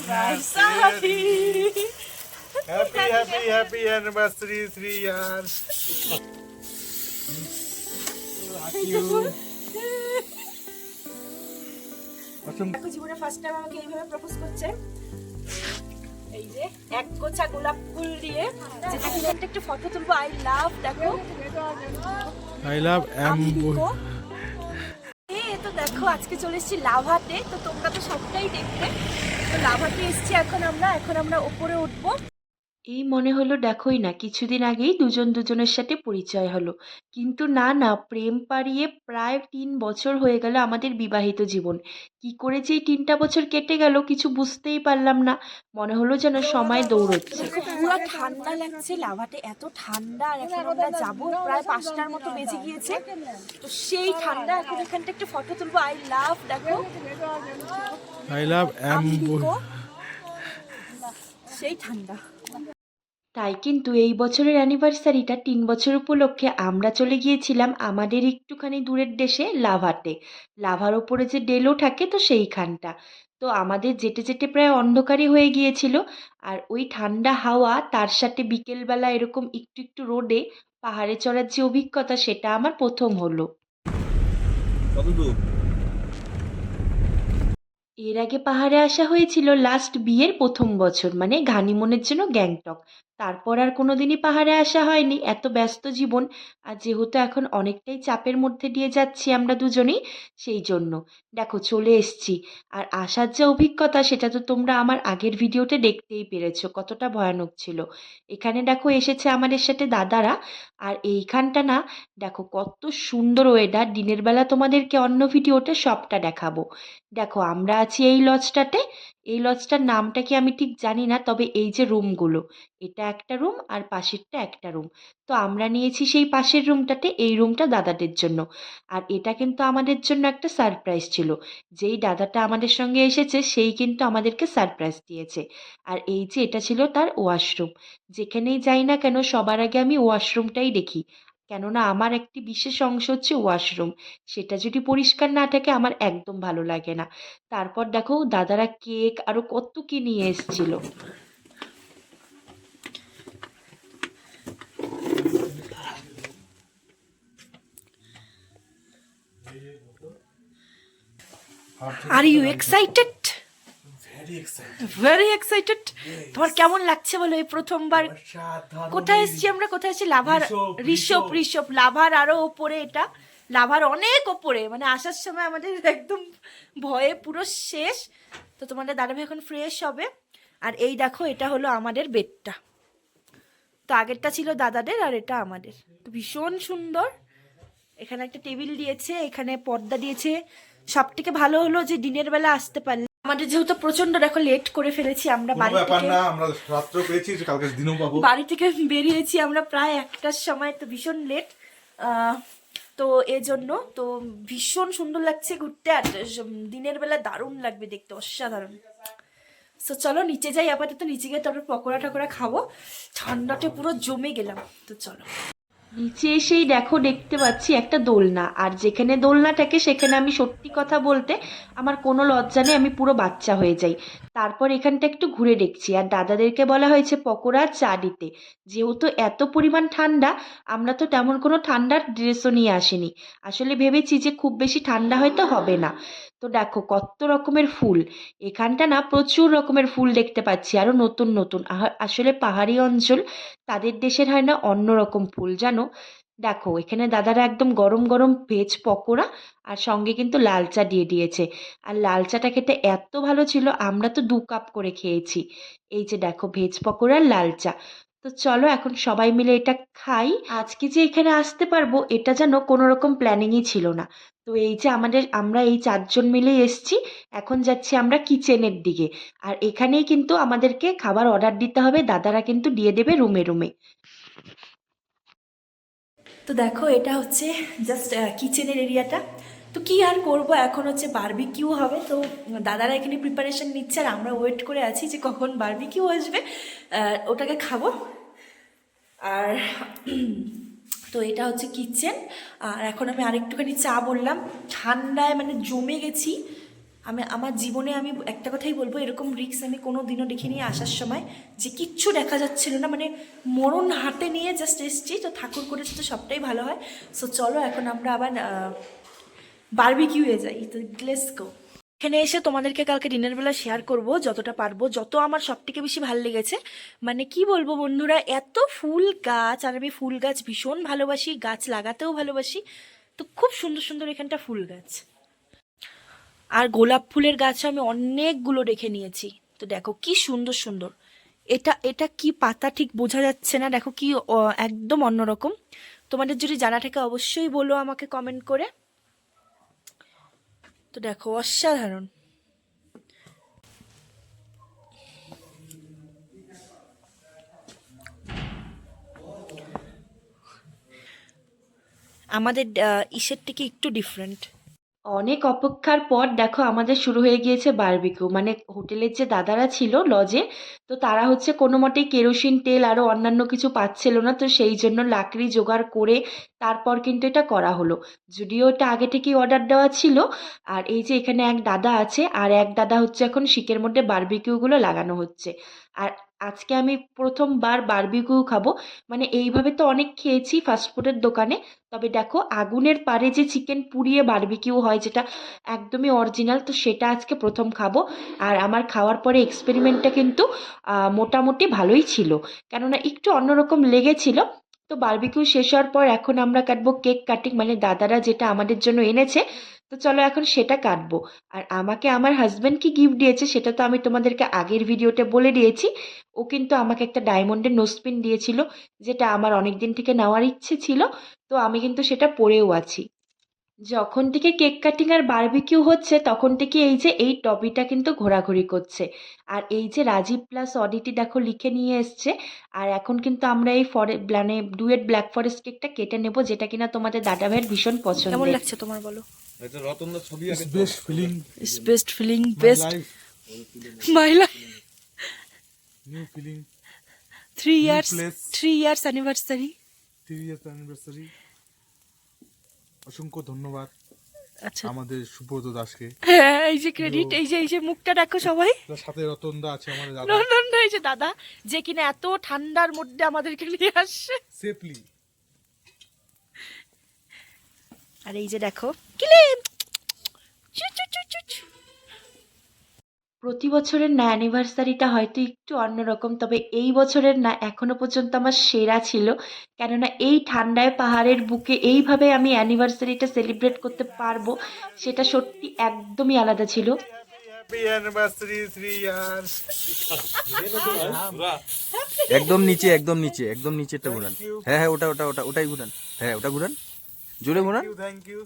Versace. Happy, happy, happy anniversary, three years. Love you. জীবনে first time আমাকে এইভাবে propose করছে এই যে এক গোছা গোলাপ ফুল দিয়ে যেটা কিনে একটা একটু ফটো তুলবো আই লাভ দেখো আই লাভ তো দেখো আজকে চলে এসেছি লাভাতে তো তোমরা তো সবটাই দেখবে তো লাভাতে এসেছি এখন আমরা এখন আমরা ওপরে উঠবো। এই মনে হলো দেখোই না কিছুদিন আগেই দুজন দুজনের সাথে পরিচয় হলো। কিন্তু না না প্রেম পাড়িয়ে প্রায় তিন বছর হয়ে গেল আমাদের বিবাহিত জীবন। কি করে যে এই তিনটা বছর কেটে গেল কিছু বুঝতেই পারলাম না। মনে হলো যেন সময় দৌড়চ্ছে। পুরো ঠান্ডা লাগছে লাভাতে এত ঠান্ডা আর এখন আমরা যাব প্রায় পাঁচটার মতো বেজে গিয়েছে। তো সেই ঠান্ডা এখন এখানটা একটু ফটো তুলবো। আই লাভ দেখো। আই লাভ সেই ঠান্ডা তাই কিন্তু এই বছরের অ্যানিভার্সারিটা তিন বছর উপলক্ষে আমরা চলে গিয়েছিলাম আমাদের একটুখানি দূরের দেশে লাভাতে। লাভার ওপরে যে ডেলো থাকে তো সেইখানটা। তো আমাদের যেতে যেতে প্রায় অন্ধকারই হয়ে গিয়েছিল। আর ওই ঠান্ডা হাওয়া তার সাথে বিকেলবেলা এরকম একটু একটু রোদে পাহাড়ে চড়ার যে অভিজ্ঞতা সেটা আমার প্রথম হলো। কত দূর এর আগে পাহাড়ে আসা হয়েছিল লাস্ট বিয়ের প্রথম বছর মানে ঘানিমনের জন্য গ্যাংটক। তারপর আর কোনো দিনই পাহাড়ে আসা হয়নি। এত ব্যস্ত জীবন। আর যেহেতু এখন অনেকটাই চাপের মধ্যে দিয়ে যাচ্ছি আমরা দুজনেই, সেই জন্য। দেখো, চলে এসছি। আর আসার যে অভিজ্ঞতা, সেটা তো তোমরা আমার আগের ভিডিওতে দেখতেই পেরেছ, কতটা ভয়ানক ছিল। এখানে দেখো, এসেছে আমাদের সাথে দাদারা। আর এইখানটা না, দেখো, কত সুন্দর ওয়েদার দিনের বেলা তোমাদেরকে অন্য ভিডিওতে সবটা দেখাবো। দেখো, আমরা আছি এই লজটাতে এই লজটার নামটা কি আমি ঠিক জানি না, তবে এই যে রুমগুলো, এটা একটা রুম আর পাশেরটা একটা রুম। তো আমরা নিয়েছি সেই পাশের রুমটাতে এই রুমটা দাদাদের জন্য। আর এটা কিন্তু আমাদের জন্য একটা সারপ্রাইজ ছিল। যেই দাদাটা আমাদের সঙ্গে এসেছে, সেই কিন্তু আমাদেরকে সারপ্রাইজ দিয়েছে। আর এই যে এটা ছিল তার ওয়াশরুম। যেখানেই যাই না কেন, সবার আগে আমি ওয়াশরুমটাই দেখি। কেননা আমার একটি বিশেষ অংশ হচ্ছে ওয়াশরুম। সেটা যদি পরিষ্কার না থাকে আমার একদম ভালো লাগে না। তারপর দেখো দাদারা কেক আরও কত কি নিয়ে এসেছিল। Are you excited very excited very excited তোমার কেমন লাগছে বলো এই প্রথমবার? কোথায় এসেছি আমরা? কোথায় এসেছি? লাভার ঋষভ, ঋষভ। লাভার আরও ওপরে এটা। লাভার অনেক ওপরে। মানে আসার সময় আমাদের একদম ভয়ে পুরো শেষ। তো তোমাদের দাদা ভাই এখন ফ্রেশ হবে। আর এই দেখো এটা হলো আমাদের বেডটা। তো আগেরটা ছিল দাদাদের আর এটা আমাদের। তো ভীষণ সুন্দর। এখানে একটা টেবিল দিয়েছে এখানে পর্দা দিয়েছে। সব থেকে ভালো হলো যে দিনের বেলা আসতে পারলে। আমাদের যেহেতু প্রচণ্ড দেখো লেট করে ফেলেছি আমরা বাড়ি থেকে না আমরা রাত্র পেয়েছি কালকে দিনও পাবো। বাড়ি থেকে বেরিয়েছি আমরা প্রায় একটার সময় তো ভীষণ লেট তো এজন্য তো ভীষণ সুন্দর লাগছে ঘুরতে আর দিনের বেলা দারুণ লাগবে দেখতে অসাধারণ। তো চলো নিচে যাই আপাতত নিচে গিয়ে তারপর পকোড়া টকোড়া খাব। ঠান্ডাতে পুরো জমে গেলাম তো চলো। নিচে এসেই দেখো দেখতে পাচ্ছি একটা দোলনা। আর যেখানে দোলনা থাকে, সেখানে আমি সত্যি কথা বলতে আমার কোনো লজ্জা নেই, আমি পুরো বাচ্চা হয়ে যাই। তারপর এখানটা একটু ঘুরে দেখছি। আর দাদাদেরকে বলা হয়েছে পকোড়া চা দিতে। যেহেতু এত পরিমাণ ঠান্ডা, আমরা তো তেমন কোনো ঠান্ডার ড্রেসও নিয়ে আসিনি। আসলে ভেবেছি যে খুব বেশি ঠান্ডা হয়তো হবে না। তো দেখো কত রকমের ফুল। এখানটা না প্রচুর রকমের ফুল দেখতে পাচ্ছি আরও নতুন নতুন। আসলে পাহাড়ি অঞ্চল, তাদের দেশের হয় না অন্য রকম ফুল। জানো দেখো, এখানে দাদারা একদম গরম গরম ভেজ পকোড়া আর সঙ্গে কিন্তু লাল চা দিয়ে দিয়েছে। আর লাল চাটা খেতে এত ভালো ছিল, আমরা তো দু কাপ করে খেয়েছি। এই যে দেখো, ভেজ পকোড়া লাল চা তো চলো এখন সবাই মিলে এটা খাই। আজকে যে এখানে আসতে পারব, এটা যেন কোনো রকম প্ল্যানিংই ছিল না। তো এই যে আমাদের, আমরা এই চারজন মিলেই এসছি, এখন যাচ্ছি আমরা কিচেনের দিকে। আর এখানেই কিন্তু আমাদেরকে খাবার অর্ডার দিতে হবে, দাদারা কিন্তু দিয়ে দেবে রুমে রুমে তো দেখো, এটা হচ্ছে জাস্ট কিচেনের এরিয়াটা তো কি আর করব? এখন হচ্ছে বারবিকিউ হবে। তো দাদারা এখানে প্রিপারেশন নিচ্ছে আর আমরা ওয়েট করে আছি যে কখন বারবিকিউ আসবে। ওটাকে খাব। আর তো এটা হচ্ছে কিচেন আর এখন আমি আরেকটুখানি চা বললাম। ঠান্ডায় মানে জমে গেছি। আমি, আমার জীবনে আমি একটা কথাই বলব, এরকম রিক্স আমি কোনো দিনও দেখিনি আসার সময়, যে কিচ্ছু দেখা যাচ্ছিল না মানে মরণ হাতে নিয়ে জাস্ট এসছি, তো ঠাকুর করেছে তো সবটাই ভালো হয়। সো চলো এখন আমরা আবার বারবিকিউয়ে যাই, তো লেটস এখানে এসে তোমাদেরকে কালকে দিনের বেলা শেয়ার করব, যতটা পারব, যত আমার সব থেকে বেশি ভালো লেগেছে। মানে কি বলব বন্ধুরা, এত ফুল গাছ, আর আমি ফুল গাছ ভীষণ ভালোবাসি, গাছ লাগাতেও ভালোবাসি, তো খুব সুন্দর সুন্দর এখানটা ফুল গাছ। আর গোলাপ ফুলের গাছ আমি অনেকগুলো রেখে নিয়েছি। তো দেখো, কি সুন্দর সুন্দর। এটা এটা কি পাতা ঠিক বোঝা যাচ্ছে না। দেখো কি একদম অন্যরকম। তোমাদের যদি জানা থাকে অবশ্যই বলো আমাকে কমেন্ট করে। তো দেখো, অসাধারণ। আমাদের ইসের থেকে একটু ডিফারেন্ট অনেক অপেক্ষার পর দেখো আমাদের শুরু হয়ে গিয়েছে বারবিকিউ মানে হোটেলের যে দাদারা ছিল লজে তো তারা হচ্ছে কোনো মতেই কেরোসিন তেল আরও অন্যান্য কিছু পাচ্ছিল না, তো সেই জন্য লাকড়ি জোগাড় করে তারপর কিন্তু এটা করা হলো। যদিও এটা আগে থেকেই অর্ডার দেওয়া ছিল। আর এই যে এখানে এক দাদা আছে, আর এক দাদা হচ্ছে এখন শিকের মধ্যে বারবিকিউগুলো লাগানো হচ্ছে। আর আজকে আমি প্রথমবার বারবিকিউ খাব। মানে এইভাবে তো অনেক খেয়েছি ফাস্টফুডের দোকানে। তবে দেখো, আগুনের পাড়ে যে চিকেন পুড়িয়ে বারবিকিউ হয় যেটা একদমই অরিজিনাল তো সেটা আজকে প্রথম খাব। আর আমার খাওয়ার পরে এক্সপেরিমেন্টটা কিন্তু মোটামুটি ভালোই ছিল। কেননা একটু অন্যরকম লেগেছিল। তো বারবিকিউ শেষ হওয়ার পর এখন আমরা কাটবো কেক কাটিং মানে দাদারা যেটা আমাদের জন্য এনেছে তো চলো এখন সেটা কাটবো। আর আমাকে আমার হাজব্যান্ড কি গিফট দিয়েছে সেটা তো আমি তোমাদেরকে আগের ভিডিওতে বলে দিয়েছি। ও কিন্তু আমাকে একটা ডায়মন্ডের নোসপিন দিয়েছিল যেটা আমার অনেক দিন থেকে নেওয়ার ইচ্ছে ছিল তো আমি কিন্তু সেটা পরেও আছি। যখন থেকে কেক কাটিং আর বারবিকিউ হচ্ছে তখন থেকে এই যে এই টপিটা কিন্তু ঘোরাঘুরি করছে। আর এই যে রাজীব প্লাস অডিটি দেখো লিখে নিয়ে এসছে আর এখন কিন্তু আমরা এই ফরে মানে ডুয়েট ব্ল্যাক ফরেস্ট কেকটা কেটে নেব যেটা কিনা তোমাদের দাদা ভাইয়ের ভীষণ কেমন পছন্দ লাগছে তোমার বলো? এটা রতনদার ছবি আছে best feeling is best feeling best best my life new feeling three years place. Years anniversary three years anniversary অসংখ্য ধন্যবাদ আচ্ছা। আমাদের সুব্রত দাসকে। হ্যাঁ এই যে ক্রেডিট এই যে এই যে মুখটা দেখো সবাই। সাথে রতনদা আছে আমাদের দাদা। না না এই যে দাদা যে কিনা এত ঠান্ডার মধ্যে আমাদেরকে নিয়ে আসছে সেফলি আর এই যে দেখো। প্রতি বছরের না অ্যানিভার্সারিটা হয়তো একটু অন্যরকম তবে এই বছরের না এখনও পর্যন্ত আমার সেরা ছিল। কেননা এই ঠান্ডায় পাহাড়ের বুকে এইভাবে আমি অ্যানিভার্সারিটা সেলিব্রেট করতে পারব সেটা সত্যি একদমই আলাদা ছিল। একদম নিচে একদম নিচে একদম নিচেরটা ঘুরান। হ্যাঁ হ্যাঁ ওটা ওটা ওটা ওটাই ঘুরান। হ্যাঁ ওটা ঘুরান। জোরে ঘুরান থ্যাংক ইউ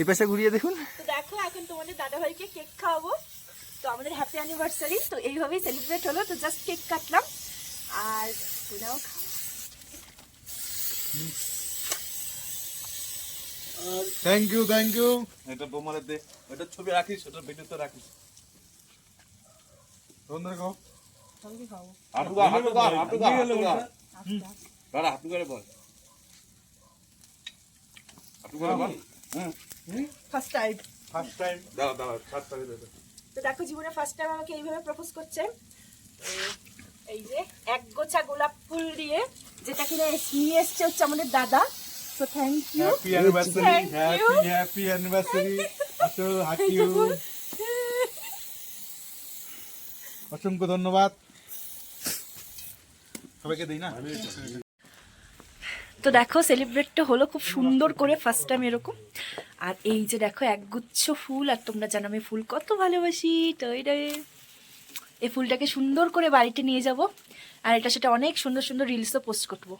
এই পাশে ঘুরিয়ে দেখুন। তো দেখো এখন তোমাদের দাদা ভাইকে কেক খাওয়াবো। তো আমাদের হ্যাপি অ্যানিভার্সারি তো এইভাবেই সেলিব্রেট হলো। তো জাস্ট কেক কাটলাম। আর খাও থ্যাংক ইউ থ্যাংক ইউ এটা বোমারে দে ওটা ছবি রাখিস ওটা ভিডিওতে রাখিস। রতনদা খাও। হাঁটু গা হাঁটু গা হাঁটু গা হাঁটু গা হাঁটু করে বল ফার্স্ট টাইম ফার্স্ট টাইম তো দেখো জীবনে ফার্স্ট টাইম আমাকে এইভাবে প্রপোজ করছে। এই যে এক গোছা গোলাপ ফুল দিয়ে যেটা কিনা নিয়ে এসছে হচ্ছে আমাদের দাদা। তো thank you happy anniversary. Happy happy anniversary আসো ইউ অসংখ্য ধন্যবাদ। সবাইকে দিই না? তো দেখো সেলিব্রেটটা হলো খুব সুন্দর করে ফার্স্ট টাইম এরকম। আর এই যে দেখো একগুচ্ছ ফুল আর তোমরা জানো আমি ফুল কত ভালোবাসি তো এটা এই ফুলটাকে সুন্দর করে বাড়িতে নিয়ে যাব আর এটা সেটা অনেক সুন্দর সুন্দর রিলসও পোস্ট করব।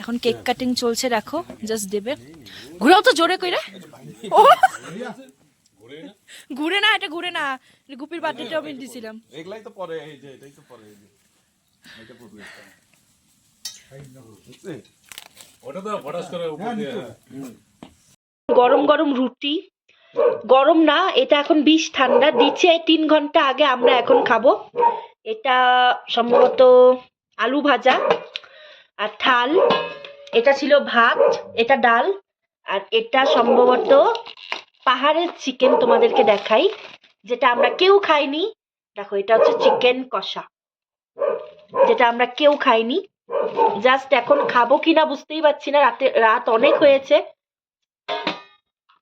এখন কেক কাটিং চলছে দেখো জাস্ট দেবে। ঘুরাও তো জোরে কইরা। ও! ঘুরে না এটা ঘুরে না। গুপির বার্থডেটা আমি দিয়েছিলাম এগুলাই তো পরে এই যে এটাই তো পরে এই যে। এটা পড়বে ওটা তো ফটাস করে উপর দিয়ে গরম গরম রুটি। গরম না এটা এখন বিষ ঠান্ডা। দিচ্ছে তিন ঘণ্টা আগে আমরা এখন খাব। এটা সম্ভবত আলু ভাজা আর থাল। এটা ছিল ভাত এটা ডাল আর এটা সম্ভবত পাহাড়ের চিকেন তোমাদেরকে দেখাই যেটা আমরা কেউ খাইনি। দেখো এটা হচ্ছে চিকেন কষা যেটা আমরা কেউ খাইনি। জাস্ট এখন খাব কিনা বুঝতেই পারছি না। রাতে রাত অনেক হয়েছে।